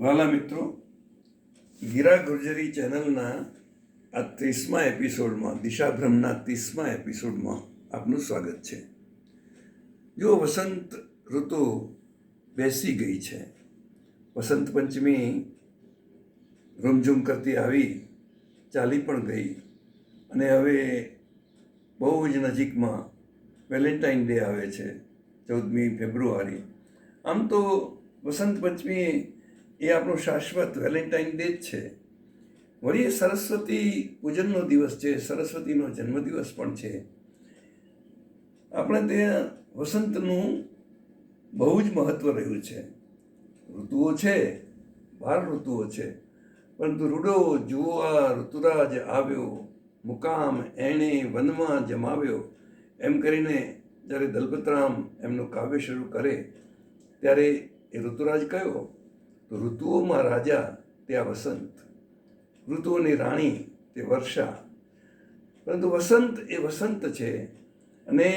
વાલા મિત્રો, ગીરા ગુર્જરી ચેનલના આ ત્રીસમા એપિસોડમાં દિશાભ્રમના ત્રીસમા એપિસોડમાં આપનું સ્વાગત છે. જો વસંત ઋતુ બેસી ગઈ છે. વસંત પંચમી રૂમઝૂમ કરતી આવી ચાલી પણ ગઈ અને હવે બહુ જ નજીકમાં વેલેન્ટાઇન ડે આવે છે, ચૌદમી ફેબ્રુઆરી. આમ તો વસંત પંચમી એ આપણો શાશ્વત વેલેન્ટાઇન ડે જ છે. વળી સરસ્વતી પૂજનનો દિવસ છે, સરસ્વતીનો જન્મદિવસ પણ છે. આપણે ત્યાં વસંતનું બહુ જ મહત્ત્વ રહ્યું છે. ઋતુઓ છે, બાર ઋતુઓ છે, પરંતુ રૂડો, જુવાર, ઋતુરાજ આવ્યો, મુકામ, એણે, વનમાં જમાવ્યો. એમ કરીને જ્યારે દલપતરામ એમનું કાવ્ય શરૂ કરે, ત્યારે એ ઋતુરાજ કયો? ઋતુઓમાં રાજા ત્યાં વસંત. ઋતુઓની રાણી તે વર્ષા. પરંતુ વસંત એ વસંત છે અને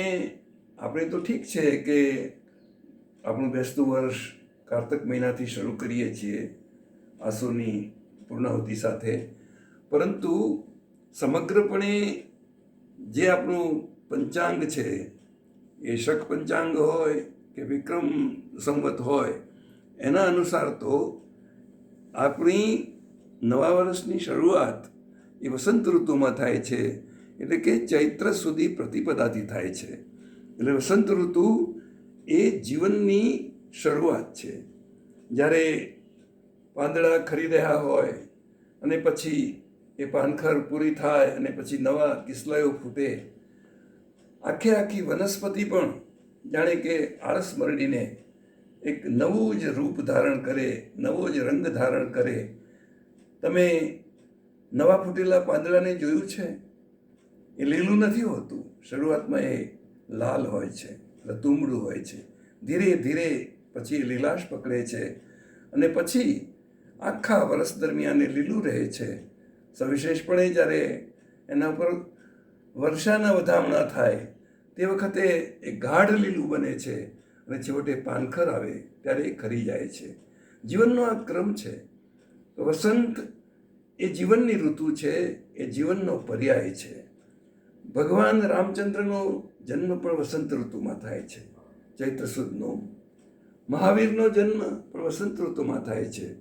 આપણે તો ઠીક છે કે આપણું બેસતું વર્ષ કારતક મહિનાથી શરૂ કરીએ છીએ આસોની પૂર્ણાહુતિ સાથે. પરંતુ સમગ્રપણે જે આપણું પંચાંગ છે એ શક પંચાંગ હોય કે વિક્રમ સંવત હોય એના અનુસાર તો આપણી નવા વર્ષની શરૂઆત એ વસંત ઋતુમાં થાય છે, એટલે કે ચૈત્ર સુધી પ્રતિપદાથી થાય છે. એટલે વસંત ઋતુ એ જીવનની શરૂઆત છે. જ્યારે પાંદડા ખરી રહ્યા હોય અને પછી એ પાનખર પૂરી થાય અને પછી નવા કિસલાયો ફૂટે, આખે આખી વનસ્પતિ પણ જાણે કે આળસ મરડીને એક નવું જ રૂપ ધારણ કરે, નવો જ રંગ ધારણ કરે. તમે નવા ફૂટેલા પાંદડાને જોયું છે? એ લીલું નથી હોતું. શરૂઆતમાં એ લાલ હોય છે રતુમડું હોય છે. ધીરે ધીરે પછી એ લીલાશ પકડે છે અને પછી આખા વર્ષ દરમિયાન એ લીલું રહે છે. સવિશેષપણે જ્યારે એના ઉપર વર્ષાના વધામણા થાય, તે વખતે એ ગાઢ લીલું બને છે. અને છેવટે પાનખર આવે ત્યારે એ ખરી જાય છે. જીવનનો આ ક્રમ છે. વસંત એ જીવનની ઋતુ છે, એ જીવનનો પર્યાય છે. ભગવાન રામચંદ્રનો જન્મ પણ વસંત ઋતુમાં થાય છે. ચૈત્ર સુદનો. મહાવીરનો જન્મ પણ વસંત ઋતુમાં થાય છે.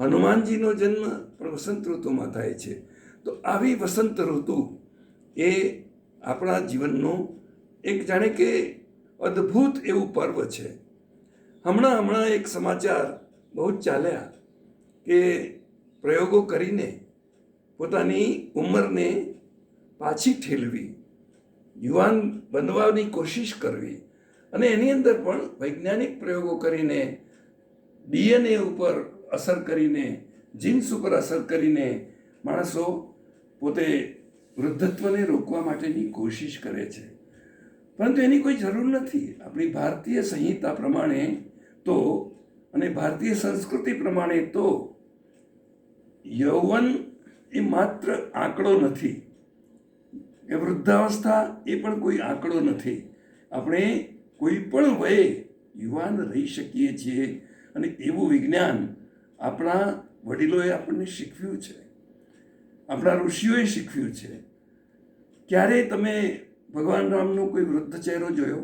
હનુમાનજીનો જન્મ પણ વસંત ઋતુમાં થાય છે. તો આવી વસંત ઋતુ એ આપણા જીવનનો એક જાણે કે અદ્ભુત એવું પર્વ છે. હમણાં હમણાં એક સમાચાર બહુ જ ચાલ્યા કે પ્રયોગો કરીને પોતાની ઉંમરને પાછી ઠેલવી, યુવાન બનવાની કોશિશ કરવી અને એની અંદર પણ વૈજ્ઞાનિક પ્રયોગો કરીને ડીએનએ ઉપર અસર કરીને, જીન્સ ઉપર અસર કરીને માણસો પોતે વૃદ્ધત્વને રોકવા માટેની કોશિશ કરે છે. પરંતુ એની કોઈ જરૂર નથી. આપણી ભારતીય સંહિતા પ્રમાણે તો અને ભારતીય સંસ્કૃતિ પ્રમાણે તો યૌવન એ માત્ર આંકડો નથી. એ વૃદ્ધાવસ્થા એ પણ કોઈ આંકડો નથી. આપણે કોઈ પણ વયે યુવાન રહી શકીએ છીએ અને એવું વિજ્ઞાન આપણા વડીલોએ આપણને શીખવ્યું છે. આપણા ઋષિઓએ શીખવ્યું છે. ક્યારેય તમે ભગવાન રામનો કોઈ વૃદ્ધ ચહેરો જોયો?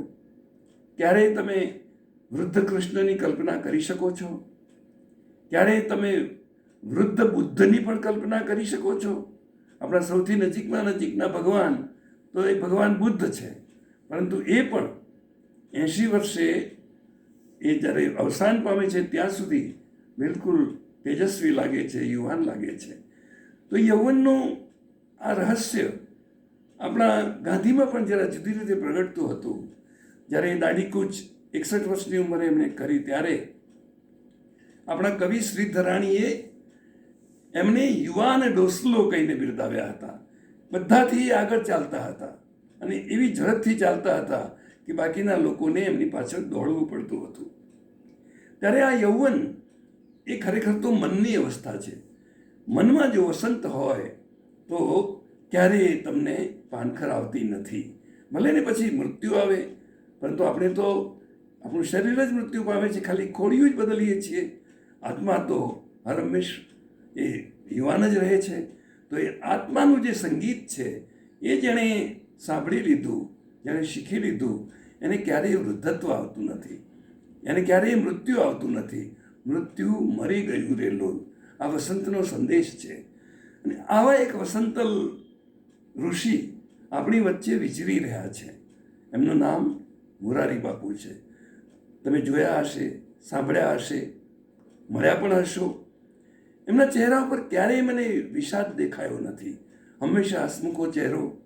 ક્યારેય તમે વૃદ્ધ કૃષ્ણની કલ્પના કરી શકો છો? ક્યારેય તમે વૃદ્ધ બુદ્ધની પણ કલ્પના કરી શકો છો? આપણા સૌથી નજીકમાં નજીકના ભગવાન તો એ ભગવાન બુદ્ધ છે. પરંતુ એ પણ એંશી વર્ષે એ જ્યારે અવસાન પામે છે ત્યાં સુધી બિલકુલ તેજસ્વી લાગે છે, યુવાન લાગે છે. તો યૌવનનું આ રહસ્ય આપણા ગાંધીમાં પણ જરા જુદી રીતે પ્રગટતું હતું, જ્યારે એ દાઢીકૂચ એકસઠ વર્ષની ઉંમરે એમણે કરી, ત્યારે આપણા કવિ શ્રીધરાણીએ એમને યુવાન ડોસલો કહીને બિરદાવ્યા હતા. બધાથી આગળ ચાલતા હતા અને એવી ઝડપથી ચાલતા હતા કે બાકીના લોકોને એમની પાછળ દોડવું પડતું હતું. ત્યારે આ યૌવન એ ખરેખર તો મનની અવસ્થા છે. મનમાં જો વસંત હોય તો ક્યારેય તમને પાનખર આવતી નથી. ભલે ને પછી મૃત્યુ આવે, પરંતુ આપણે તો આપણું શરીર જ મૃત્યુ પામે છે, ખાલી ખોડિયું જ બદલીએ છીએ. આત્મા તો હર હંમેશ એ યુવાન જ રહે છે. તો એ આત્માનું જે સંગીત છે, એ જેણે સાંભળી લીધું, જેણે શીખી લીધું, એને ક્યારેય વૃદ્ધત્વ આવતું નથી. એને ક્યારેય મૃત્યુ આવતું નથી. મૃત્યુ મરી ગયું રેલું આ વસંતનો સંદેશ છે. અને આવા એક વસંતલ ઋષિ આપણી વચ્ચે વિચરી રહ્યા છે. એમનું નામ મુરારી બાપુ છે. તમે જોયા હશે, સાંભળ્યા હશે, મળ્યા પણ હશો. એમના ચહેરા ઉપર ક્યારેય મને વિષાદ દેખાયો નથી. હંમેશા હસમુખો ચહેરો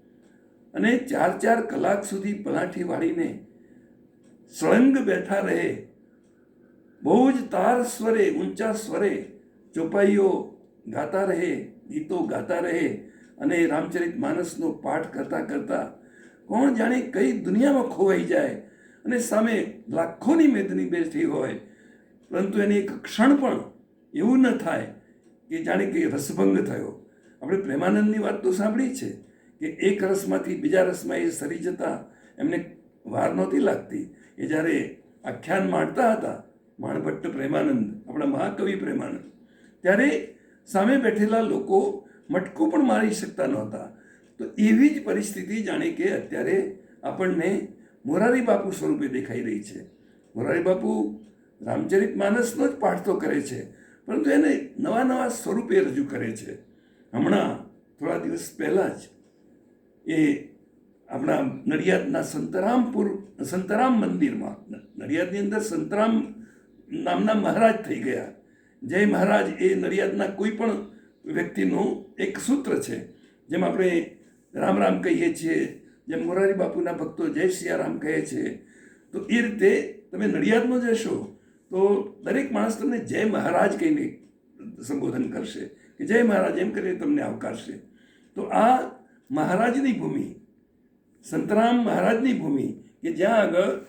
અને ચાર ચાર કલાક સુધી પલાઠી વાળીને સળંગ બેઠા રહે. બહુ જ તાર સ્વરે, ઊંચા સ્વરે ચોપાઈઓ ગાતા રહે, ગીતો ગાતા રહે. અને રામચરિત માનસનો પાઠ કરતા કરતાં કોણ જાણે કઈ દુનિયામાં ખોવાઈ જાય અને સામે લાખોની મેદની બેઠી હોય. પરંતુ એને એક ક્ષણ પણ એવું ન થાય કે જાણે કે રસભંગ થયો. આપણે પ્રેમાનંદની વાત તો સાંભળી છે કે એક રસમાંથી બીજા રસમાં એ સરી જતા એમને વાર નહોતી લાગતી. એ જ્યારે આખ્યાન માણતા હતા, માણભટ્ટ પ્રેમાનંદ, આપણા મહાકવિ પ્રેમાનંદ, ત્યારે સામે બેઠેલા લોકો મટકું પણ મારી શકતા નહોતા. તો એવી જ પરિસ્થિતિ જાણે કે અત્યારે આપણને મોરારી બાપુ સ્વરૂપે દેખાઈ રહી છે. મોરારી બાપુ રામચરિત માનસનો જ પાઠ તો કરે છે, પરંતુ એને નવા નવા સ્વરૂપે રજૂ કરે છે. હમણાં, થોડા દિવસ પહેલાં જ એ આપણા નડિયાદના સંતરામપુર, સંતરામ મંદિરમાં, નડિયાદની અંદર સંતરામ નામના મહારાજ થઈ ગયા. જય મહારાજ, એ નડિયાદના કોઈ પણ વ્યક્તિનું એક સૂત્ર છે, જેમ આપણે રામ રામ કહીએ છીએ, જેમ મોરારી બાપુના ભક્તો જય સિયારામ કહે છે, તો એ રીતે તમે નડિયાદમાં જશો, તો દરેક માણસ તમને જય મહારાજ કહીને સંબોધન કરશે, કે જય મહારાજ એમ કરીને તમને આવકારશે. તો આ મહારાજની ભૂમિ, સંતરામ મહારાજની ભૂમિ, કે જ્યાં આગળ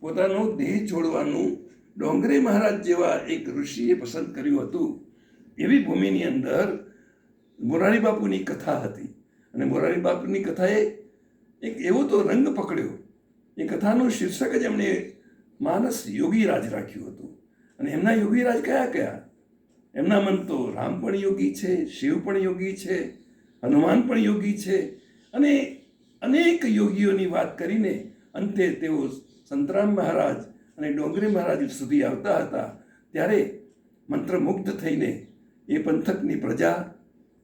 પોતાનો દેહ છોડવાનું ડોંગરે મહારાજ જેવા એક ઋષિએ પસંદ કર્યું હતું એવી ભૂમિની અંદર મોરારી બાપુની કથા હતી. અને મોરારી બાપુની કથાએ એક એવો તો રંગ પકડ્યો. એ કથાનું શીર્ષક જ એમણે માનસ યોગીરાજ રાખ્યું હતું. અને એમના યોગીરાજ કયા કયા? એમના મન તો રામ પણ યોગી છે, શિવ પણ યોગી છે, હનુમાન પણ યોગી છે. અને અનેક યોગીઓની વાત કરીને અંતે તેઓ સંતરામ મહારાજ અને ડોંગરી મહારાજ સુધી આવતા હતા. ત્યારે મંત્રમુગ્ધ થઈને એ પંથકની પ્રજા,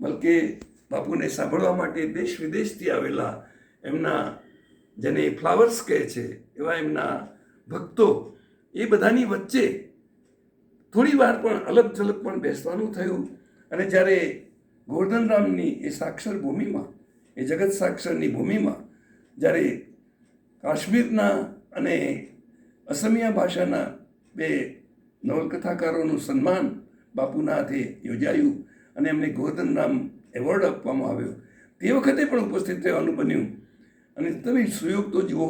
બલકે બાપુને સાંભળવા માટે દેશ વિદેશથી આવેલા એમના જેને ફ્લાવર્સ કહે છે, એવા એમના ભક્તો, એ બધાની વચ્ચે થોડી વાર પણ અલગ ઝલક પણ બેસવાનું થયું. અને જ્યારે ગોવર્ધનરામની એ સાક્ષર ભૂમિમાં, એ જગત સાક્ષરની ભૂમિમાં, જ્યારે કાશ્મીરના અને અસમિયા ભાષાના બે નવલકથાકારોનું સન્માન બાપુના હાથે યોજાયું અને એમને ગોર્ધનરામ એવોર્ડ આપવામાં આવ્યો. તે વખતે પણ ઉપસ્થિત રહેવાનું બન્યું. અને તમે સુયોગ તો જુઓ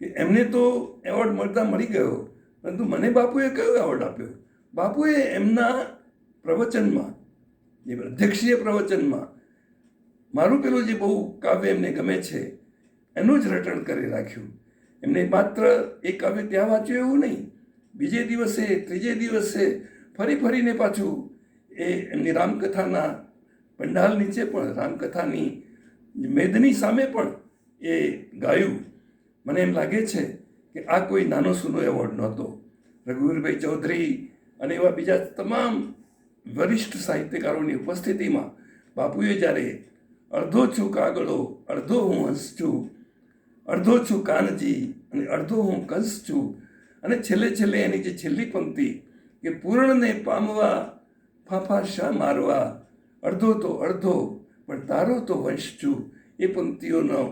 કે એમને તો એવોર્ડ મળતા મળી ગયો, પરંતુ મને બાપુએ કયો એવોર્ડ આપ્યો? બાપુએ એમના પ્રવચનમાં, જે અધ્યક્ષીય પ્રવચનમાં, મારું પેલું જે બહુ કાવ્ય એમને ગમે છે, એનું જ રટણ કરી રાખ્યું. એમને માત્ર એ કાવ્ય ત્યાં વાંચ્યું એવું નહીં. બીજે દિવસે, ત્રીજે દિવસે ફરી ફરીને પાછું એ એમની રામકથાના પંડાલ નીચે પણ રામકથાની મેદની સામે પણ એ ગાયું. મને એમ લાગે છે કે આ કોઈ નાનો સૂનો એવોર્ડ નહોતો. રઘુવીરભાઈ ચૌધરી અને એવા બીજા તમામ વરિષ્ઠ સાહિત્યકારોની ઉપસ્થિતિમાં બાપુએ જ્યારે અડધો છું કાગળો, અડધો હું હંસ છું, અડધો છું કાનજી અને અડધો હું કંસ છું અને છેલ્લે છેલ્લે એની જે છેલ્લી પંક્તિ કે પૂર્ણને પામવા, ફાંફા શા મારવા? અડધો તો અડધો, પણ તારો તો વંશ છું. એ પંક્તિઓનો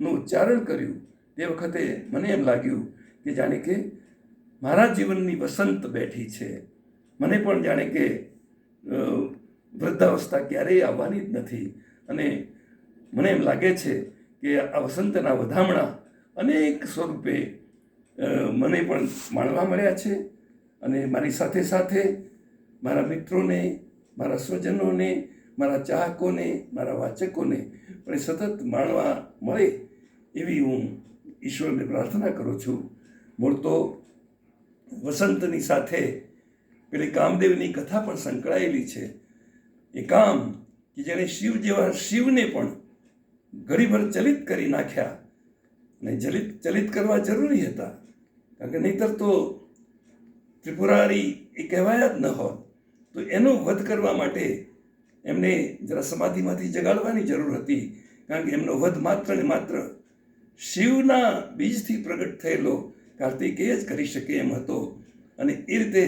નું ઉચ્ચારણ કર્યું. તે વખતે મને એમ લાગ્યું કે જાણે કે મારા જીવનની વસંત બેઠી છે. મને પણ જાણે કે વૃદ્ધાવસ્થા ક્યારેય આવવાની જ નથી. અને મને એમ લાગે છે કે આ વસંતના વધામણા અનેક સ્વરૂપે મને પણ માણવા મળ્યા છે. અને મારી સાથે સાથે મારા મિત્રોને, મારા સ્વજનોને, મારા ચાહકોને, મારા વાચકોને પણ સતત માણવા મળે એવી હું ઈશ્વરને પ્રાર્થના કરું છું. મૂળ તો વસંતની સાથે પેલી કામદેવની કથા પણ સંકળાયેલી છે. એ કામ કે જેણે શિવ જેવા શિવને પણ ઘડીભર ચલિત કરી નાખ્યા અને ચલિત ચલિત કરવા જરૂરી હતા. કારણ કે નહીતર તો ત્રિપુરારી એ કહેવાયા જ ન હોત. તો એનો વધ કરવા માટે એમને જરા સમાધિમાંથી જગાડવાની જરૂર હતી, કારણ કે એમનો વધ માત્ર ને માત્ર શિવના બીજથી પ્રગટ થયેલો કાર્તિકેય જ કરી શકે એમ હતો. અને એ રીતે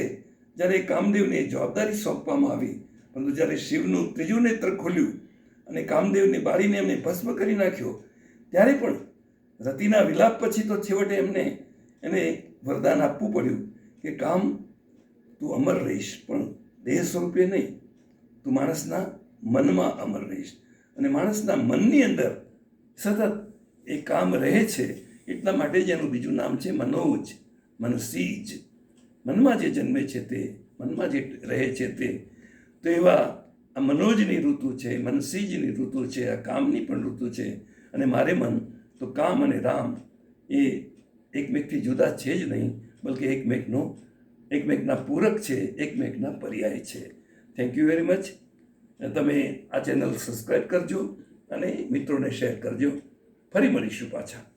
જ્યારે કામદેવને જવાબદારી સોંપવામાં આવી, પરંતુ જ્યારે શિવનું ત્રીજું નેત્ર ખોલ્યું અને કામદેવને બાળીને એમને ભસ્મ કરી નાખ્યો, ત્યારે પણ રતિના વિલાપ પછી તો છેવટે એમને એને વરદાન આપવું પડ્યું. કે કામ તું અમર રહીશ, પણ દેહ સ્વરૂપે નહીં. તું માણસના મનમાં અમર રહીશ. અને માણસના મનની અંદર સતત એ કામ રહે છે, એટલા માટે જ એનું બીજું નામ છે મનોજ, મનસીજ. મનમાં જે જન્મે છે તે, મનમાં જે રહે છે તે. તો એવા આ મનોજની ઋતુ છે, મનસીજની ઋતુ છે, આ કામની પણ ઋતુ છે. અને મારે મન, તો કામ અને રામ એ એકમેકથી જુદા છે જ નહીં. બલકે એકમેકનો, એકમેકના પૂરક છે, એકમેકના પર્યાય છે. થેન્ક યુ વેરી મચ તમે આ ચેનલ સબસ્ક્રાઈબ કરજો અને મિત્રોને શેર કરજો. ફરી મળીશું પાછા.